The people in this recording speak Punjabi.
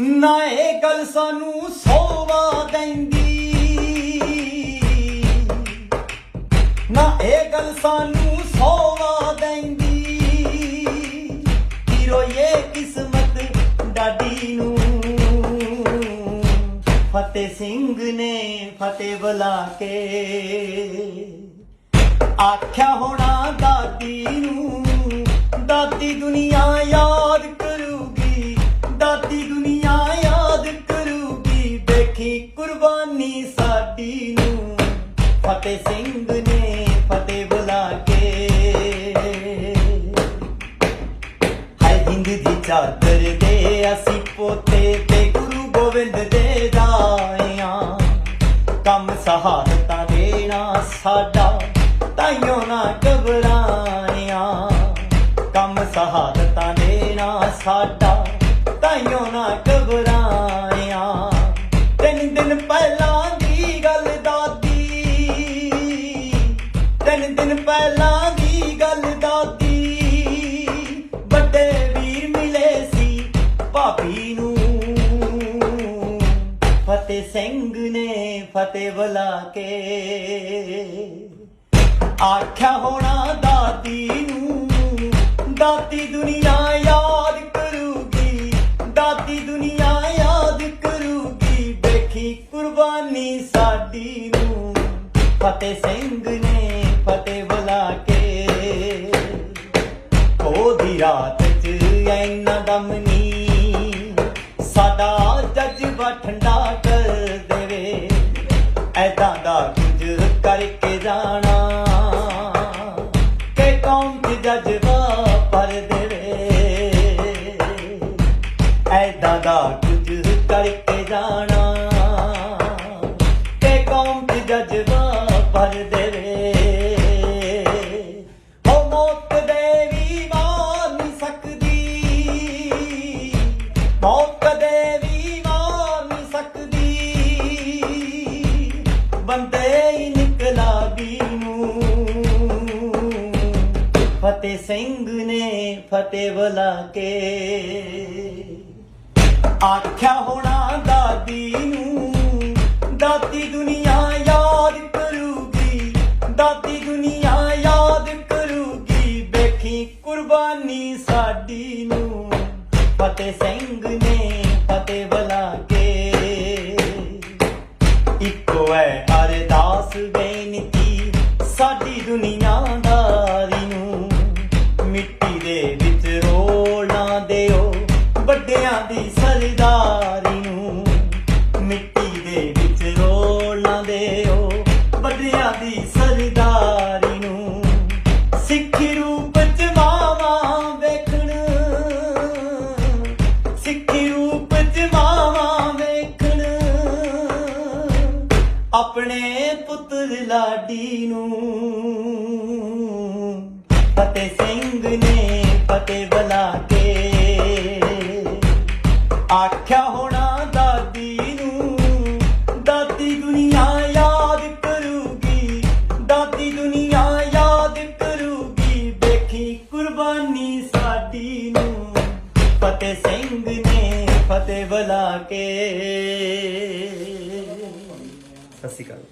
ਨਾ ਇਹ ਗੱਲ ਸਾਨੂੰ ਸੋਵਾ ਦਿੰਦੀ। ਨਾ ਇਹ ਗੱਲ ਸਾਨੂੰ ਸੋਵਾ ਦਿੰਦੀ। ਹੀਰੋ ਇਹ ਕਿਸਮਤ ਡਾਡੀ ਨੂੰ। ਫਤਿਹ ਸਿੰਘ ਨੇ ਫਤਿਹ ਬੁਲਾ ਕੇ ਆਖਿਆ ਹੋਣਾ ਦਾਦੀ ਨੂੰ, ਦਾਦੀ ਦੁਨੀਆ ਯਾਦ ਫਤਿਹ ਸਿੰਘ ਨੇ ਫਤਿਹ ਬੁਲਾ ਕੇ ਹਾਏ ਹਿੰਦ ਦੀ ਚਾਦਰ ਦੇ ਅਸੀਂ ਪੋਤੇ ਤੇ ਗੁਰੂ ਗੋਬਿੰਦ ਦੇ ਦਾਇਆਂ। ਕੰਮ ਸਹਾਰਤਾ ਦੇਣਾ ਸਾਡਾ, ਤਾਈਓ ਨਾ ਘਬਰਾਇਆ। ਕੰਮ ਸਹਾਰਤਾ ਦੇਣਾ ਸਾਡਾ, ਤਾਈਓ ਨਾ ਘਬਰਾਇਆ। ਦਿਨ ਪਹਿਲਾਂ ਦੀ ਗੱਲ ਦਾਦੀ। ਵੱਡੇ ਵੀਰ ਮਿਲੇ ਸੀ ਭਾਬੀ ਨੂੰ। ਫਤਿਹ ਸਿੰਘ ਨੇ ਫਤਿਹ ਬੁਲਾ ਕੇ ਆਖਿਆ ਹੋਣਾ ਦਾਦੀ ਨੂੰ, ਦਾਦੀ ਦੁਨੀਆ ਯਾਦ ਕਰੂਗੀ, ਦਾਦੀ ਦੁਨੀਆ ਯਾਦ ਕਰੂਗੀ। ਦੇਖੀ ਕੁਰਬਾਨੀ ਸਾਡੀ ਨੂੰ, ਫਤਿਹ ਸਿੰਘ ਨੇ ਫਤਿਹ ਬੁਲਾ ਕੇ। ਉਹਦੀ ਰਾਤ ਚ ਐਨਾ ਦਮ ਨੀ। ਸਾਡਾ ਜਜ਼ਬਾ ਠੰਡਾ ਕਰ ਦੇਵੇ। ਐਦਾਂ ਦਾ ਕੁਝ ਕਰਕੇ ਜਾਣਾ। ਕਿ ਕੌਮ ਚ ਜਜ਼ਬਾ ਮੌਤ ਦੇ ਵੀ ਮਾਰ ਨਹੀਂ ਸਕਦੀ। ਮੌਤ ਕਦੇ ਮਾਰ ਨਹੀਂ ਸਕਦੀ। ਬੰਦੇ ਹੀ ਨਿਕਲਾਗੀ ਨੂੰ। ਫਤਿਹ ਸਿੰਘ ਨੇ ਫਤਿਹ ਬੁਲਾ ਕੇ ਆਖਿਆ ਹੋਣਾ ਫਤਿਹ ਸਿੰਘ ਨੇ ਫਤਿਹ ਬੁਲਾ ਕੇ ਇੱਕੋ ਹੈ ਅਰਦਾਸ ਬੇਨਤੀ ਸਾਡੀ ਦੁਨੀਆਦਾਰੀ ਨੂੰ। ਮਿੱਟੀ ਦੇ ਵਿੱਚ ਰੋਲ ਨਾ ਦਿਓ ਵੱਡਿਆਂ ਦੀ ਸਰਦਾਰੀ ਸਿੱਖੀ ਰੂਪ ਚ ਵੇਖਣ। ਆਪਣੇ ਪੁੱਤਰ ਲਾਡੀ ਨੂੰ। ਫਤਿਹ ਸਿੰਘ ਨੇ ਫਤਿਹ ਬੁਲਾ ਕੇ ਆਖਿਆ ਹੋਣਾ ਦਾਦੀ ਨੂੰ, ਦਾਦੀ ਦੁਨੀਆ ਯਾਦ ਕਰੂਗੀ। ਦਾਦੀ ਦੁਨੀਆ ਫਤਿਹ ਸਿੰਘ ਨੇ ਫਤਿਹ ਬੁਲਾ ਕੇ। ਸਤਿ ਸ਼੍ਰੀ ਅਕਾਲ।